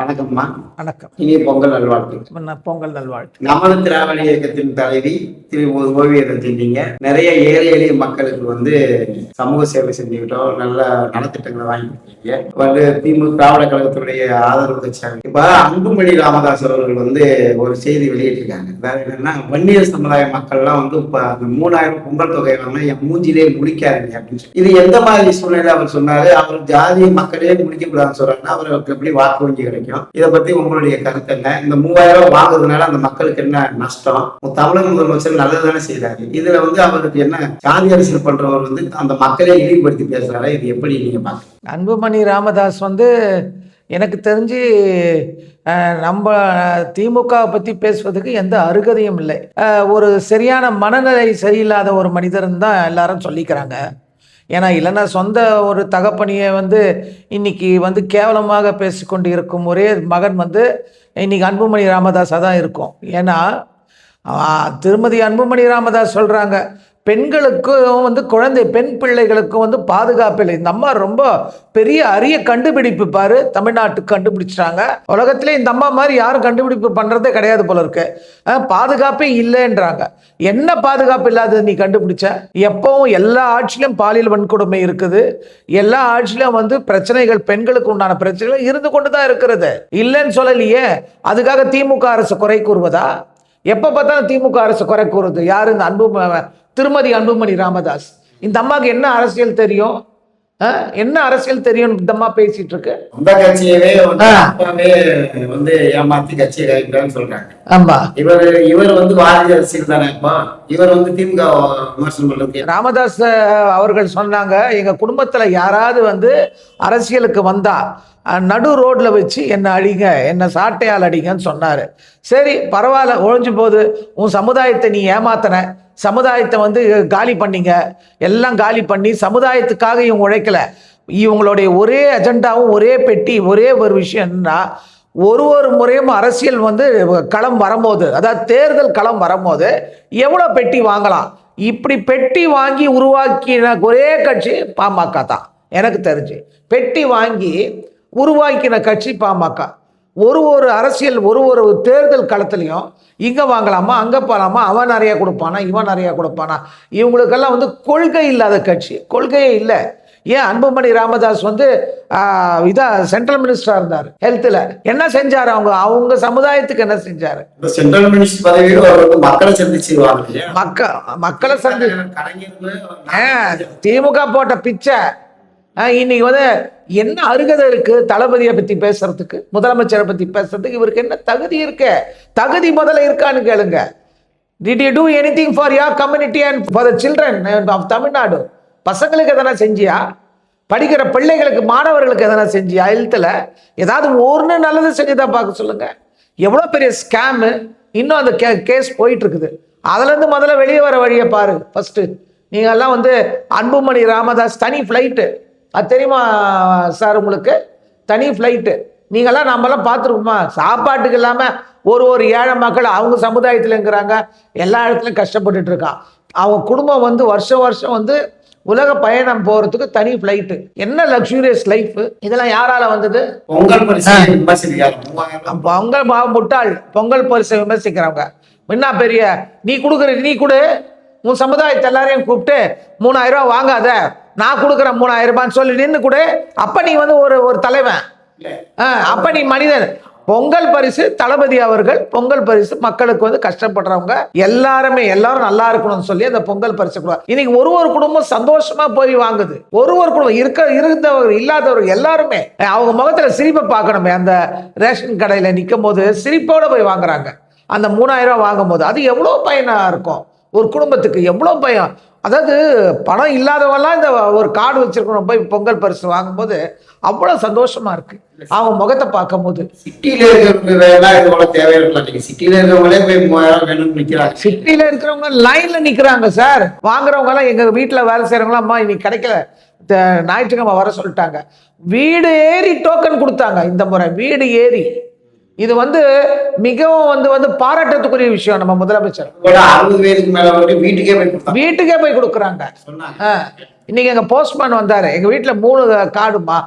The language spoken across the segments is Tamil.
வணக்கம்மா. வணக்கம். இனிய பொங்கல் நல்வாழ்த்து பொங்கல் நல்வாழ்த்து. நமது திராவிட இயக்கத்தின் தலைவி திரு ஓவியர் செஞ்சீங்க நிறைய ஏழை எளிய மக்களுக்கு வந்து சமூக சேவை செஞ்சுக்கிட்டோம். நல்ல நலத்திட்டங்களை வாங்கி கொடுத்தீங்க வந்து திமுக திராவிட கழகத்துடைய ஆதரவு கட்சியாக. இப்ப அன்புமணி ராமதாஸ் அவர்கள் வந்து ஒரு செய்தி வெளியிட்டிருக்காங்க. அதாவது என்னன்னா வன்னியர் சமுதாய மக்கள்லாம் வந்து இப்ப அந்த மூணாயிரம் பொங்கல் தொகை வாங்கினா என் மூஞ்சிலே முடிக்காதீங்க அப்படின்னு சொல்லி. இது எந்த மாதிரி சூழ்நிலை அவர் சொன்னாரு? அவர் ஜாதி மக்களே முடிக்க கூடாதுன்னு சொல்றாருன்னா அவருக்கு எப்படி வாக்கு வங்கி கிடைக்கும்? இதை பத்தி உங்களுடைய கருத்து என்ன? இந்த மூவாயிரம் ரூபாய் வாங்குறதுனால அந்த மக்களுக்கு என்ன நஷ்டம்? தமிழக முதலமைச்சர் நல்லது தானே செய்யறாரு இதுல வந்து அவருக்கு என்ன ஜாதி அரசியல் பண்றவர் வந்து அந்த மக்களே இழிவுபடுத்தி பேசுறாரு? இது எப்படி நீங்க பாக்க அன்புமணி ராமதாஸ் வந்து எனக்கு தெரிஞ்சு நம்ம திமுக பற்றி பேசுவதுக்கு எந்த அருகதையும் இல்லை. ஒரு சரியான மனநிலை சரியில்லாத ஒரு மனிதர்னு தான் எல்லாரும் சொல்லிக்கிறாங்க. ஏன்னா இல்லைன்னா சொந்த ஒரு தகப்பனியை வந்து இன்னைக்கு வந்து கேவலமாக பேசிக்கொண்டு இருக்கும் ஒரே மகன் வந்து இன்னைக்கு அன்புமணி ராமதாஸாக தான் இருக்கும். ஏன்னா திருமதி அன்புமணி ராமதாஸ் சொல்கிறாங்க பெண்களுக்கும் வந்து குழந்தை பெண் பிள்ளைகளுக்கும் வந்து பாதுகாப்பு இல்லை. இந்த அம்மா ரொம்ப பெரிய அரிய கண்டுபிடிப்பு பாரு. தமிழ்நாட்டுக்கு கண்டுபிடிச்சிட்டாங்க. உலகத்திலே இந்த அம்மா மாதிரி யாரும் கண்டுபிடிப்பு பண்ணுறதே கிடையாது போல இருக்கு. ஆ, பாதுகாப்பே இல்லைன்றாங்க. என்ன பாதுகாப்பு இல்லாதது நீ கண்டுபிடிச்ச? எப்பவும் எல்லா ஆட்சியிலும் பாலியல் வன்கொடுமை இருக்குது. எல்லா ஆட்சியிலும் வந்து பிரச்சனைகள் பெண்களுக்கு உண்டான பிரச்சனைகள் இருந்து கொண்டு தான் இருக்கிறது. இல்லைன்னு சொல்லலையே. அதுக்காக திமுக அரசு குறை கூறுவதா? எப்போ பார்த்தாலும் திமுக அரசு குறை கூறுது. யார் இந்த அன்பு திருமதி அன்புமணி ராமதாஸ். இந்த அம்மாவுக்கு என்ன அரசியல் தெரியும்? என்ன அரசியல் தெரியும் இந்த அம்மா பேசிட்டு இருக்கு? அந்த கட்சியவே வந்து ஏமாத்தி கட்சியை கைவிட்டான்னு சொல்றாங்க. ஆமா. இவர் இவர் வந்து வாரிசு அரசியல் தானே இப்போ இவர் வந்து திமுக விமர்சனம் பண்றதுக்கு ராமதாஸ் அவர்கள் சொன்னாங்க எங்க குடும்பத்துல யாராவது வந்து அரசியலுக்கு வந்தா நடு ரோட்ல வச்சு என்னை அடிங்க என்னை சாட்டையால் அடிங்கன்னு சொன்னாரு. சரி பரவாயில்ல ஒழிஞ்சு போகுது. உன் சமுதாயத்தை நீ ஏமாத்தின. சமுதாயத்தை வந்து காலி பண்ணிங்க. எல்லாம் காலி பண்ணி சமுதாயத்துக்காக இவங்க உழைக்கல. இவங்களுடைய ஒரே அஜெண்டாவும் ஒரே பெட்டி ஒரே ஒரு விஷயம்னா ஒரு ஒரு முறையும் அரசியல் வந்து களம் வரும்போது அதாவது தேர்தல் களம் வரும்போது எவ்வளோ பெட்டி வாங்கலாம்? இப்படி பெட்டி வாங்கி உருவாக்கின ஒரே கட்சி பாமக தான். எனக்கு தெரிஞ்சு. பெட்டி வாங்கி உருவாக்கின கட்சி பாமக. ஒரு ஒரு அரசியல் ஒரு ஒரு தேர்தல் களத்துலையும் இங்கே வாங்கலாமா அங்கே போகலாமா அவன் நிறையா கொடுப்பானா இவன் நிறையா கொடுப்பானா? இவங்களுக்கெல்லாம் வந்து கொள்கை இல்லாத கட்சி. கொள்கையே இல்லை. ஏன் அன்புமணி ராமதாஸ் வந்து ஆஹ், இதா சென்ட்ரல் மினிஸ்டராக இருந்தார் ஹெல்த்தில் என்ன செஞ்சார் அவங்க? அவங்க சமுதாயத்துக்கு என்ன செஞ்சார்? சென்ட்ரல் மினிஸ்டர் பதவியில் மக்களை சந்திச்சுருவாங்க இல்லையா மக்க மக்களை சந்தி திமுக போட்ட பிச்சை. இன்னைக்கு வந்து என்ன அருகதை இருக்கு தளபதியை பத்தி பேசுறதுக்கு? முதலமைச்சரை பத்தி பேசுறதுக்கு இவருக்கு என்ன தகுதி இருக்கு? தகுதி முதல்ல இருக்கான்னு கேளுங்க. Did you do anything for your community and for the children of Tamil Nadu பசங்களுக்கு எதனா செஞ்சியா? படிக்கிற பிள்ளைகளுக்கு மாணவர்களுக்கு எதனா செஞ்சியா? ஹெல்த்தில் ஏதாவது ஒன்று நல்லது செஞ்சுதா பார்க்க சொல்லுங்க. எவ்வளோ பெரிய ஸ்கேமு இன்னும் அந்த கே கேஸ் போயிட்டு இருக்குது அதுலேருந்து முதல்ல வெளியே வர வழியை பாரு. ஃபஸ்ட்டு நீங்கள் எல்லாம் வந்து அன்புமணி ராமதாஸ் தனி ஃப்ளைட்டு அது தெரியுமா சார் உங்களுக்கு? தனி ஃப்ளைட்டு நீங்கள்லாம் நம்மலாம் பார்த்துருக்கோமா? சாப்பாட்டுக்கு இல்லாமல் ஒரு ஒரு ஏழை மக்கள் அவங்க சமுதாயத்துலங்கிறாங்க. எல்லா இடத்துலையும் கஷ்டப்பட்டுட்டு இருக்கான் அவங்க குடும்பம் வந்து வருஷம் வருஷம் வந்து உலக பயணம் போகிறதுக்கு தனி ஃப்ளைட்டு என்ன லக்ஸூரியஸ் லைஃப் இதெல்லாம் யாரால வந்தது? பொங்கல் பொங்கல் மா- முட்டாள். பொங்கல் பரிசை விமர்சிக்கிறவங்க. என்ன பெரிய நீ கொடுக்குற நீ கொடு. உன் சமுதாயத்தை எல்லாரையும் கூப்பிட்டு மூணாயிரம் ரூபாய் வாங்காத. நான் கொடுக்குறேன் மூணாயிரம் ரூபான்னு சொல்லி நின்று கொடு. அப்ப நீ வந்து ஒரு ஒரு தலைவன். அப்ப நீ மனிதன். பொங்கல் பரிசு தளபதி அவர்கள் பொங்கல் பரிசு மக்களுக்கு வந்து கஷ்டப்படுறவங்க எல்லாருமே எல்லாரும் நல்லா இருக்கணும்னு சொல்லி அந்த பொங்கல் பரிசு கொடுவாங்க இன்னைக்கு ஒரு ஒரு குடும்பம் சந்தோஷமா போய் வாங்குது. ஒரு ஒரு குடும்பம் இருக்க இருந்தவர் இல்லாதவர் எல்லாருமே அவங்க முகத்துல சிரிப்பை பார்க்கணுமே. அந்த ரேஷன் கடையில நிற்கும் போது சிரிப்போட போய் வாங்குறாங்க. அந்த மூணாயிரம் ரூபாய் வாங்கும் போது அது எவ்வளோ பயனா இருக்கும். ஒரு குடும்பத்துக்கு எவ்வளோ பயம். அதாவது பணம் இல்லாதவங்கலாம் இந்த ஒரு கார்டு வச்சிருக்கணும். போய் பொங்கல் பரிசு வாங்கும்போது அவ்வளோ சந்தோஷமா இருக்கு. அவங்க முகத்தை பார்க்கும்போது. சிட்டியில இருக்கிறவங்க வேணா இது போல தேவையிருக்கலாம் நீங்க சிட்டியில இருக்கிறவங்களே போய் மூவாயிரம் வேணும்னு நிக்கிறாங்க சிட்டியில் இருக்கிறவங்க லைன்ல நிற்கிறாங்க சார் வாங்குறவங்க எல்லாம் எங்க வீட்டில் வேலை செய்கிறவங்களாம் அம்மா இன்னைக்கு கிடைக்கல. ஞாயிற்றுக்கிழமை வர சொல்லிட்டாங்க. வீடு ஏறி டோக்கன் கொடுத்தாங்க இந்த முறை. வீடு ஏறி. இது வந்து மிகவும் வந்து வந்து பாராட்டத்துக்குரிய விஷயம் நம்ம முதலமைச்சர். வீட்டுக்கே போய் வீட்டுக்கே போய் கொடுக்குறாங்க. இன்னைக்கு எங்கள் போஸ்ட்மேன் வந்தார். எங்கள் வீட்டில் மூணு கார்டுமா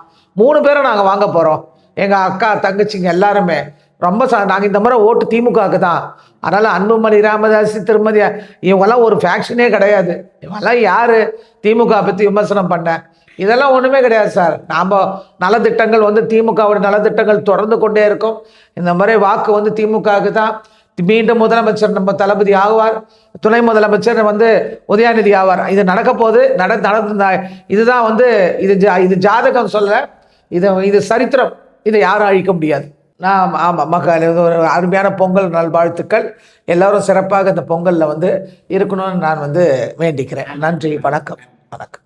மூணு பேரும் நாங்கள் வாங்க போகிறோம் எங்கள் அக்கா தங்கச்சிங்க எல்லாருமே. ரொம்ப ச நாங்கள் இந்த முறை ஓட்டு திமுகவுக்கு தான். அதனால் அன்புமணி ராமதாஸ் திருமதி இவங்கெல்லாம் ஒரு ஃபேக்ஷனே கிடையாது. இவங்கெல்லாம் யார்? திமுக பற்றி விமர்சனம் பண்ண. இதெல்லாம் ஒன்றுமே கிடையாது சார். நாம் நலத்திட்டங்கள் வந்து திமுகவோட நலத்திட்டங்கள் தொடர்ந்து கொண்டே இருக்கும். இந்த மாதிரி வாக்கு வந்து திமுகவுக்கு தான். மீண்டும் முதலமைச்சர் நம்ம தளபதி ஆகுவார் துணை முதலமைச்சர் வந்து உதயாநிதி ஆவார். இது நடக்க போது நட நடந்த இதுதான் வந்து இது ஜா இது ஜாதகம் சொல்ல இது இது சரித்திரம். இதை யாரும் அழிக்க முடியாது. நான் ஆமாம் மக்கள் ஒரு அருமையான பொங்கல் நல்வாழ்த்துக்கள். எல்லோரும் சிறப்பாக இந்த பொங்கலில் வந்து இருக்கணும்னு நான் வந்து வேண்டிக்கிறேன். நன்றி வணக்கம் வணக்கம்.